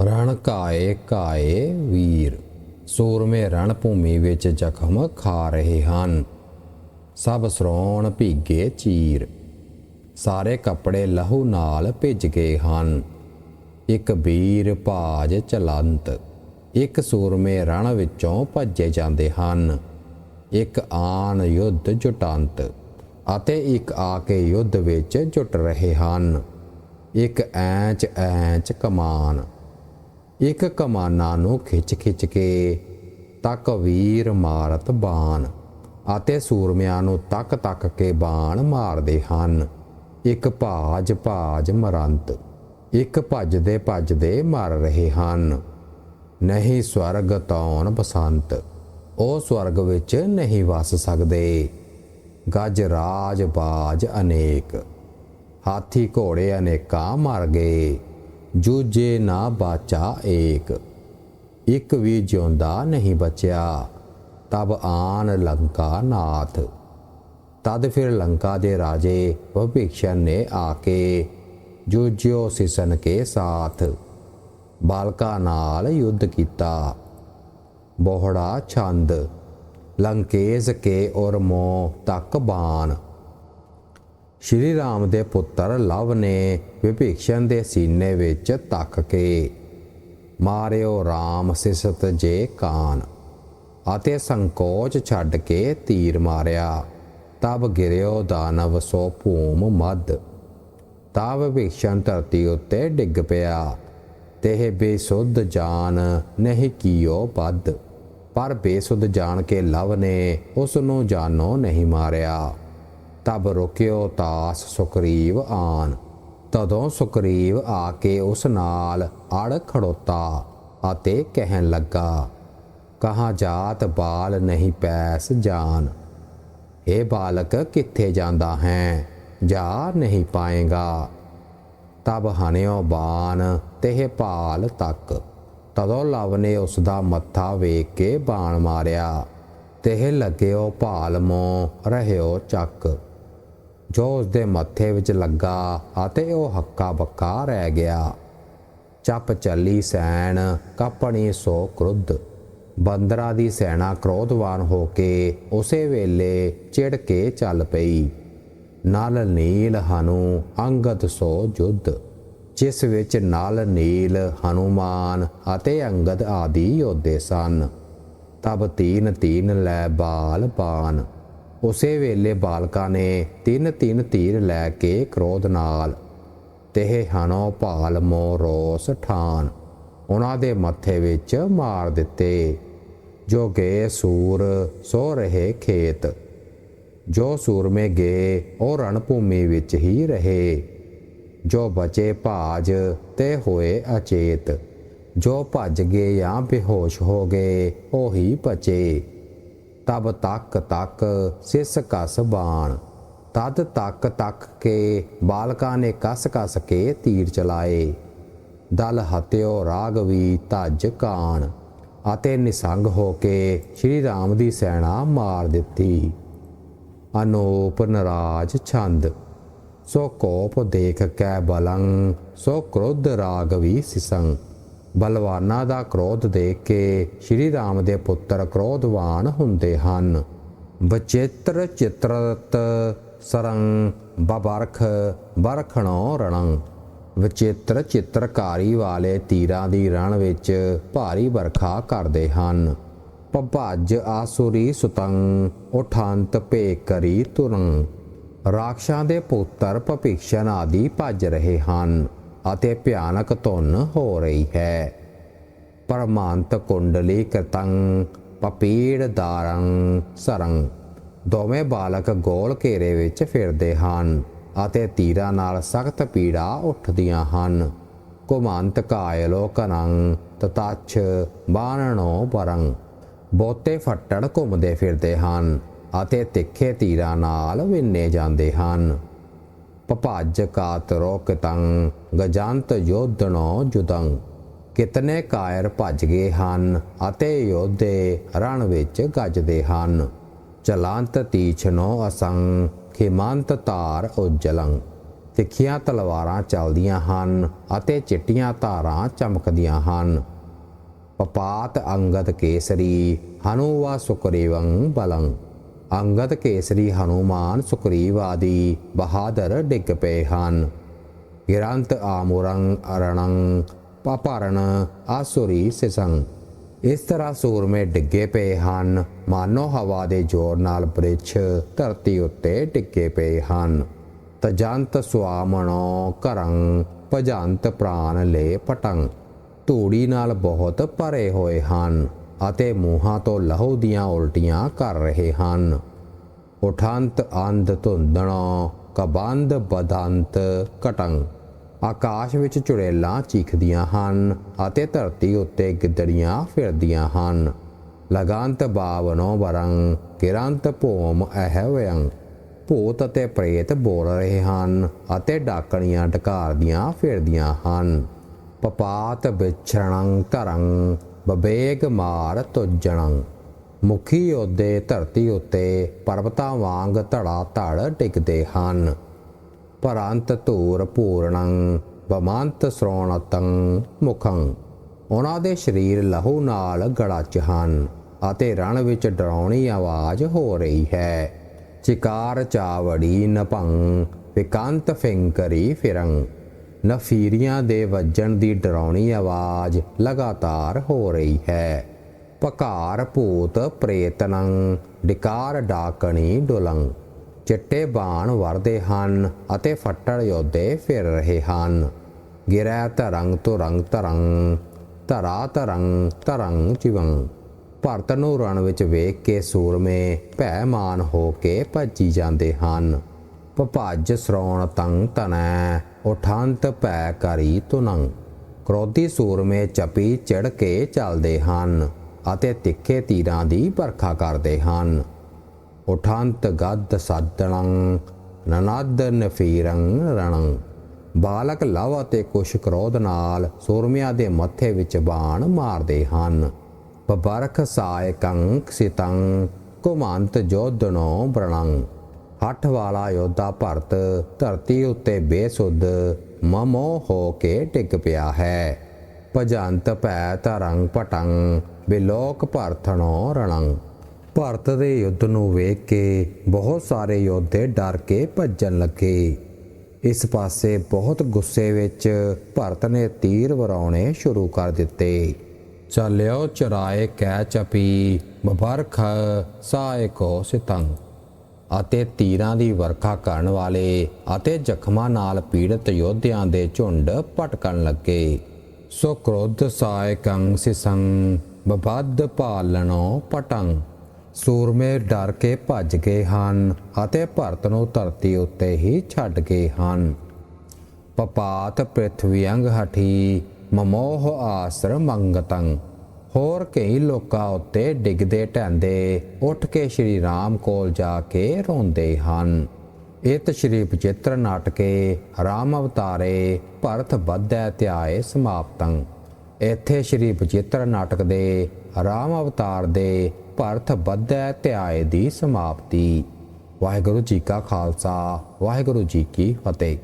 ਰਣ ਕਾਏ ਕਾਏ ਵੀਰ, ਸੂਰਮੇ ਰਣ ਭੂਮੀ ਵਿੱਚ ਜ਼ਖਮ ਖਾ ਰਹੇ ਹਨ। ਸਭ ਸਰੋਣ ਭੀਗੇ ਚੀਰ, ਸਾਰੇ ਕੱਪੜੇ ਲਹੂ ਨਾਲ ਭਿੱਜ ਗਏ ਹਨ। ਇੱਕ ਵੀਰ ਭਾਜ ਚਲੰਤ, ਇੱਕ ਸੂਰਮੇ ਰਣ ਵਿੱਚੋਂ ਭੱਜੇ ਜਾਂਦੇ ਹਨ। ਇੱਕ ਆਨ ਯੁੱਧ ਜੁਟੰਤ ਅਤੇ ਇੱਕ ਆ ਕੇ ਯੁੱਧ ਵਿੱਚ ਜੁਟ ਰਹੇ ਹਨ। ਇੱਕ ਐਂਚ ਐਂਚ ਕਮਾਨ ਇੱਕ ਕਮਾਨਾਂ ਨੂੰ ਖਿੱਚ ਖਿੱਚ ਕੇ ਤੱਕ ਵੀਰ ਮਾਰਤ ਬਾਣ, ਅਤੇ ਸੂਰਮਿਆਂ ਨੂੰ ਤੱਕ ਤੱਕ ਕੇ ਬਾਣ ਮਾਰਦੇ ਹਨ। ਇੱਕ ਭਾਜ ਭਾਜ ਮਰੰਤ, ਇੱਕ ਭੱਜਦੇ ਭੱਜਦੇ ਮਰ ਰਹੇ ਹਨ। ਨਹੀਂ ਸਵਰਗ ਤੌਣ ਬਸੰਤ, ਉਹ ਸਵਰਗ ਵਿੱਚ ਨਹੀਂ ਵਸ ਸਕਦੇ। ਗਜ ਰਾਜ ਬਾਜ ਅਨੇਕ, ਹਾਥੀ ਘੋੜੇ ਅਨੇਕਾਂ ਮਰ ਗਏ। ਜੂਝੇ ਨਾ ਬਾਚਾ ਏਕ। ਇੱਕ ਵੀ ਜਿਉਂਦਾ ਨਹੀਂ ਬਚਿਆ, ਤਬ ਆਨ ਲੰਕਾ ਨਾਥ। ਤਦ ਫਿਰ ਲੰਕਾ ਦੇ ਰਾਜੇ ਵਿਭੀਸ਼ਣ ਨੇ ਆ ਕੇ ਜੂਜਿਓ ਸਿਸਨ ਕੇ ਸਾਥ। ਬਾਲਕਾ ਨਾਲ ਯੁੱਧ ਕੀਤਾ। ਬੋਹੜਾ ਛੰਦ ਲੰਕੇਸ਼ ਕੇ ਔਰ ਮੋ ਤੱਕ ਬਾਣ। ਸ਼੍ਰੀ ਰਾਮ ਦੇ ਪੁੱਤਰ ਲਵ ਨੇ ਵਿਭੀਸ਼ਣ ਦੇ ਸੀਨੇ ਵਿੱਚ ਤੱਕ ਕੇ ਮਾਰਿਓ ਰਾਮ ਸਿਸਤ ਜੇ ਕਾਨ ਅਤੇ ਸੰਕੋਚ ਛੱਡ ਕੇ ਤੀਰ ਮਾਰਿਆ। ਤਬ ਗਿਰਿਓ ਦਾਨਵ ਸੋ ਭੂਮ ਮਦ ਤਬ ਵਿਭੀਸ਼ਣ ਧਰਤੀ ਉੱਤੇ ਡਿੱਗ ਪਿਆ ਤੇ ਬੇਸੁੱਧ ਜਾਨ ਨਹੀਂ ਕੀਓ ਬੱਦ ਪਰ ਬੇਸੁੱਧ ਜਾਣ ਕੇ ਲਵ ਨੇ ਉਸ ਨੂੰ ਜਾਨੋ ਨਹੀਂ ਮਾਰਿਆ। ਤਬ ਰੁਕਿਓ ਤਾਸ ਸੁਕਰੀਵ ਆਨ। ਤਦੋਂ ਸੁਕਰੀਵ ਆ ਕੇ ਉਸ ਨਾਲ ਅੜ ਖੜੋਤਾ ਅਤੇ ਕਹਿਣ ਲੱਗਾ, ਕਹਾ ਜਾਤ ਬਾਲ ਨਹੀਂ ਪੈਸ ਜਾਨ? ਇਹ ਬਾਲਕ, ਕਿੱਥੇ ਜਾਂਦਾ ਹੈ? ਜਾ ਨਹੀਂ ਪਾਏਗਾ। ਤਬ ਹਣਿਓ ਬਾਣ ਤੇ ਭਾਲ ਤੱਕ। ਤਦੋਂ ਲਵ ਨੇ ਉਸ ਦਾ ਮੱਥਾ ਵੇਖ ਕੇ ਬਾਣ ਮਾਰਿਆ ਤੇ ਲੱਗਿਓ ਭਾਲ ਮੋ ਰਹਿਓ ਚੱਕ। ਜੋ ਉਸਦੇ ਮੱਥੇ ਵਿੱਚ ਲੱਗਾ ਅਤੇ ਉਹ ਹੱਕਾ ਬੱਕਾ ਰਹਿ ਗਿਆ। ਚੱਪ ਚੱਲੀ ਸੈਣ, ਕਾਪਣੀ ਸੋ ਕ੍ਰੁੱਧ। ਬੰਦਰਾ ਦੀ ਸੈਨਾ ਕ੍ਰੋਧਵਾਨ ਹੋ ਕੇ ਉਸੇ ਵੇਲੇ ਚਿੜ ਕੇ ਚੱਲ ਪਈ। ਨਲ ਨੀਲ ਹਨੂ, ਅੰਗਦ ਸੋ ਜੁੱਧ। ਜਿਸ ਵਿੱਚ ਨਲ ਨੀਲ, ਹਨੂਮਾਨ ਅਤੇ ਅੰਗਦ ਆਦਿ ਯੋਧੇ ਸਨ। ਤਬ ਤੀਨ ਤੀਨ ਲੈ ਬਾਲ ਪਾਨ। ਉਸੇ ਵੇਲੇ ਬਾਲਕਾਂ ਨੇ ਤਿੰਨ ਤਿੰਨ ਤੀਰ ਲੈ ਕੇ ਕ੍ਰੋਧ ਨਾਲ ਤੇ ਹਨੋ ਭਾਲ ਮੋ ਰੋਸ ਠਾਨ ਉਹਨਾਂ ਦੇ ਮੱਥੇ ਵਿੱਚ ਮਾਰ ਦਿੱਤੇ, ਜੋ ਗਏ ਸੂਰ, ਸੋ ਰਹੇ ਖੇਤ। ਜੋ ਸੂਰਮੇ ਗਏ, ਉਹ ਰਣ ਭੂਮੀ ਵਿੱਚ ਹੀ ਰਹੇ। ਜੋ ਬਚੇ ਭਾਜ ਤੇ ਹੋਏ ਅਚੇਤ, ਜੋ ਭੱਜ ਗਏ ਜਾਂ ਬੇਹੋਸ਼ ਹੋ ਗਏ, ਉਹੀ ਬਚੇ। ਤਬ ਤੱਕ ਤੱਕ ਸਿਸ ਕਸ ਬਾਣ। ਤਦ ਤੱਕ ਤੱਕ ਕੇ ਬਾਲਕਾਂ ਨੇ ਕਸ ਕਸ ਕੇ ਤੀਰ ਚਲਾਏ। ਦਲ ਹਤਿਓ ਰਾਗਵੀ ਧੱਜ ਕਾਣ ਅਤੇ ਨਿਸੰਗ ਹੋ ਕੇ ਸ਼੍ਰੀ ਰਾਮ ਦੀ ਸੈਨਾ ਮਾਰ ਦਿੱਤੀ। ਅਨੋਪ ਨਰਾਜ ਛੰਦ, ਸੋ ਕੋਪ ਦੇਖ ਕੈ ਬਲੰ, ਸੋ ਕ੍ਰੋਧ ਰਾਗਵੀ ਸਿਸੰ। ਬਲਵਾਨਾਂ ਦਾ ਕ੍ਰੋਧ ਦੇਖ ਕੇ ਸ਼੍ਰੀ ਰਾਮ ਦੇ ਪੁੱਤਰ ਕ੍ਰੋਧਵਾਨ ਹੁੰਦੇ ਹਨ। ਬਚਿੱਤਰ ਚਿਤਰਤ ਸਰੰ ਬਬਰਖ ਬਰਖਣੋ ਰਣੰ। ਵਿਚਿੱਤਰ ਚਿੱਤਰਕਾਰੀ ਵਾਲੇ ਤੀਰਾਂ ਦੀ ਰਣ ਵਿੱਚ ਭਾਰੀ ਵਰਖਾ ਕਰਦੇ ਹਨ। ਭੱਜ ਆਸੁਰੀ ਸੁਤੰ, ਉਠਾਂਤ ਭੇ ਕਰੀ ਤੁਰੰ। ਰਾਖਸ਼ਾਂ ਦੇ ਪੁੱਤਰ ਭਪਿਕਸ਼ਣ ਆਦਿ ਭੱਜ ਰਹੇ ਹਨ। ਅਤੇ ਭਿਆਨਕ ਧੁਨ ਹੋ ਰਹੀ ਹੈ ਪਰਮਾਂਤ ਕੁੰਡਲੀ ਕਤੰ ਪਪੀੜ ਦਾਰੰ ਸਰੰ ਦੋਵੇਂ ਬਾਲਕ ਗੋਲ ਘੇਰੇ ਵਿੱਚ ਫਿਰਦੇ ਹਨ ਅਤੇ ਤੀਰਾਂ ਨਾਲ ਸਖਤ ਪੀੜਾ ਉੱਠਦੀਆਂ ਹਨ ਕੁਮੰਤ ਕਾਇਲੋ ਕਨੰ ਤਤਾਛ ਬਾਣਣੋ ਪਰੰ ਬੋਤੇ ਫੱਟੜ ਘੁੰਮਦੇ ਫਿਰਦੇ ਹਨ ਅਤੇ ਤਿੱਖੇ ਤੀਰਾਂ ਨਾਲ ਵਿੰਨੇ ਜਾਂਦੇ ਹਨ ਪਪਾਜ ਕਾਤਰੋ ਕਤੰ ਗਜੰਤ ਯੋਧਣੋ ਜੁਦੰ। ਕਿਤਨੇ ਕਾਇਰ ਭੱਜ ਗਏ ਹਨ ਅਤੇ ਯੋਧੇ ਰਣ ਵਿੱਚ ਗੱਜਦੇ ਹਨ। ਚਲਾਂਤ ਤੀਛਨੋ ਅਸੰ ਖਿਮੰਤ ਧਾਰ ਉਜਲੰ। ਤਿੱਖੀਆਂ ਤਲਵਾਰਾਂ ਚੱਲਦੀਆਂ ਹਨ ਅਤੇ ਚਿੱਟੀਆਂ ਧਾਰਾਂ ਚਮਕਦੀਆਂ ਹਨ। ਪਪਾਤ ਅੰਗਦ ਕੇਸਰੀ, ਹਨੂਵਾ ਸੁਕਰੀਵੰ ਬਲੰ। ਅੰਗਦ ਕੇਸਰੀ, ਹਨੂਮਾਨ ਸੁਕਰੀਵ ਆਦਿ ਬਹਾਦਰ ਡਿੱਗ ਪਏ ਹਨ। ਗਿਰੰਤ ਆਮੁਰੰ ਅਰਣੰ ਪਪਰਨ ਆਸੁਰੀ ਸਿਸੰ ਇਸ ਤਰ੍ਹਾਂ ਸੂਰਮੇ ਡਿੱਗੇ ਪਏ ਹਨ ਮਾਨੋ ਹਵਾ ਦੇ ਜ਼ੋਰ ਨਾਲ ਬ੍ਰਿਛ ਧਰਤੀ ਉੱਤੇ ਡਿੱਗੇ ਪਏ ਹਨ ਤਜੰਤ ਸੁਆਮਣੋ ਕਰੰ ਭਜੰਤ ਪ੍ਰਾਨ ਲੈ ਪਟੰ ਧੂੜੀ ਨਾਲ ਬਹੁਤ ਭਰੇ ਹੋਏ ਹਨ ਅਤੇ ਮੂੰਹਾਂ ਤੋਂ ਲਹੂ ਦੀਆਂ ਉਲਟੀਆਂ ਕਰ ਰਹੇ ਹਨ ਉਠੰਤ ਅੰਧ ਧੁੰਦਣੋ ਕਬੰਦ ਬਦੰਤ ਕਟੰ ਆਕਾਸ਼ ਵਿੱਚ ਚੁੜੇਲਾਂ ਚੀਖਦੀਆਂ ਹਨ ਅਤੇ ਧਰਤੀ ਉੱਤੇ ਗਿੱਦੜੀਆਂ ਫਿਰਦੀਆਂ ਹਨ। ਲਗੰਤ ਬਾਵਨੋ ਵਰੰ ਕਿਰੰਤ ਭੂਮ ਅਹਵਯੰ। ਭੂਤ ਅਤੇ ਪ੍ਰੇਤ ਬੋਲ ਰਹੇ ਹਨ ਅਤੇ ਡਾਕਣੀਆਂ ਢਕਾਰਦੀਆਂ ਫਿਰਦੀਆਂ ਹਨ। ਪਪਾਤ ਵਿਛਰਣੰ ਧਰੰ, ਬਬੇਗ ਮਾਰ ਤੁਜਣੰ। ਮੁਖੀ ਯੋਧੇ ਧਰਤੀ ਉੱਤੇ ਪਰਬਤਾਂ ਵਾਂਗ ਧੜਾ ਧੜ ਟਿਕਦੇ ਹਨ। ਪਰੰਤ ਧੂਰ ਪੂਰਣੰ ਬਮੰਤ ਸ਼੍ਰੋਣਤੰ ਮੁਖੰ। ਉਹਨਾਂ ਦੇ ਸਰੀਰ ਲਹੂ ਨਾਲ ਗੜਚ ਹਨ ਅਤੇ ਰਣ ਵਿੱਚ ਡਰਾਉਣੀ ਆਵਾਜ਼ ਹੋ ਰਹੀ ਹੈ। ਚਿਕਾਰ ਚਾਵੜੀ ਨਭੰ, ਵਿਕੰਤ ਫਿੰਕਰੀ ਫਿਰੰ। ਨਫੀਰੀਆਂ ਦੇ ਵੱਜਣ ਦੀ ਡਰਾਉਣੀ ਆਵਾਜ਼ ਲਗਾਤਾਰ ਹੋ ਰਹੀ ਹੈ। ਪਕਾਰ ਭੂਤ ਪ੍ਰੇਤਨੰ, ਡਿਕਾਰ ਡਾਕਣੀ ਡੁਲੰ। ਚਿੱਟੇ ਬਾਣ ਵਰਦੇ ਹਨ ਅਤੇ ਫੱਟੜ ਯੋਧੇ ਫਿਰ ਰਹੇ ਹਨ। ਗਿਰੈ ਤਰੰਗ ਤੁਰੰਗ ਰੰਗ ਤਰੰਗ ਧਰਾ ਤਰੰਗ ਤਰੰਗ ਚਿਵੰ। ਭਰਤ ਨੂੰ ਰਣ ਵਿੱਚ ਵੇਖ ਕੇ ਸੂਰਮੇ ਭੈਮਾਨ ਹੋ ਕੇ ਭੱਜੀ ਜਾਂਦੇ ਹਨ। ਪਪਾਜ ਸ਼੍ਰੋਣ ਤੰਗ ਤਨੈ, ਉਠੰਤ ਭੈ ਕਰੀ ਤੁਨੰ ਕ੍ਰੋਧੀ ਸੂਰਮੇ ਚਪੀ ਚੜ ਕੇ ਚੱਲਦੇ ਹਨ ਅਤੇ ਤਿੱਖੇ ਤੀਰਾਂ ਦੀ ਵਰਖਾ ਕਰਦੇ ਹਨ। ਉਠੰਤ ਗੱਦ ਸਾਧਣੰ ਨਨਦ ਨਫੀਰੰ ਰਣੰ ਬਾਲਕ ਲਵ ਅਤੇ ਕੁਸ਼ ਕ੍ਰੋਧ ਨਾਲ ਸੂਰਮਿਆਂ ਦੇ ਮੱਥੇ ਵਿੱਚ ਬਾਣ ਮਾਰਦੇ ਹਨ ਬਬਰਖ ਸਾਇਕੰ ਸਿਤੰ ਕੁਮੰਤ ਜੋਧਨੋ ਬ੍ਰਣੰ ਹੱਠ ਵਾਲਾ ਯੋਧਾ ਭਰਤ ਧਰਤੀ ਉੱਤੇ ਬੇਸੁੱਧ ਮਮੋ ਹੋ ਕੇ ਟਿਕ ਪਿਆ ਭਾਰਤ ਦੇ ਯੁੱਧ ਨੂੰ ਵੇਖ ਕੇ ਬਹੁਤ ਸਾਰੇ ਯੋਧੇ ਡਰ ਕੇ ਭੱਜਣ ਲੱਗੇ। ਇਸ ਪਾਸੇ ਬਹੁਤ ਗੁੱਸੇ ਵਿੱਚ ਭਰਤ ਨੇ ਤੀਰ ਵਰਾਉਣੇ ਸ਼ੁਰੂ ਕਰ ਦਿੱਤੇ। ਚੱਲਿਓ ਚਰਾਏ ਕੈ ਚਪੀ ਬਬਰਖ ਸਾਇਕੋ ਸਿਤੰਗ। ਅਤੇ ਤੀਰਾਂ ਦੀ ਵਰਖਾ ਕਰਨ ਵਾਲੇ ਅਤੇ ਜ਼ਖਮਾਂ ਨਾਲ ਪੀੜਤ ਯੋਧਿਆਂ ਦੇ ਝੁੰਡ ਭਟਕਣ ਲੱਗੇ। ਸੋ ਕ੍ਰੋਧ ਸਾਇਕੰ ਸਿਸੰ ਬਬਦ ਪਾਲਣੋ ਪਟੰ ਸੂਰਮੇ ਡਰ ਕੇ ਭੱਜ ਗਏ ਹਨ ਅਤੇ ਭਰਤ ਨੂੰ ਧਰਤੀ ਉੱਤੇ ਹੀ ਛੱਡ ਗਏ ਹਨ। ਪਪਾਤ ਪ੍ਰਿਥਵੀ ਹਠੀ ਮਮੋਹ ਆਸਰ ਮੰਗਤੰ ਹੋਰ ਕਈ ਲੋਕਾਂ ਉੱਤੇ ਡਿੱਗਦੇ ਢਹਿੰਦੇ ਉੱਠ ਕੇ ਸ਼੍ਰੀ ਰਾਮ ਕੋਲ ਜਾ ਕੇ ਰੋਂਦੇ ਹਨ। ਇਤ ਸ਼੍ਰੀ ਬਚਿੱਤਰ ਨਾਟਕੇ ਰਾਮ ਅਵਤਾਰੇ ਭਰਤ ਬੱਧੈ ਧਿਆਏ ਸਮਾਪਤੰ। ਇੱਥੇ ਸ਼੍ਰੀ ਬਚਿੱਤਰ ਨਾਟਕ ਦੇ ਰਾਮ ਅਵਤਾਰ ਦੇ ਭਰਤ ਬੱਧੈ ਧਿਆਏ ਦੀ ਸਮਾਪਤੀ। ਵਾਹਿਗੁਰੂ ਜੀ ਕਾ ਖਾਲਸਾ ਵਾਹਿਗੁਰੂ ਜੀ ਕੀ ਫਤਿਹ।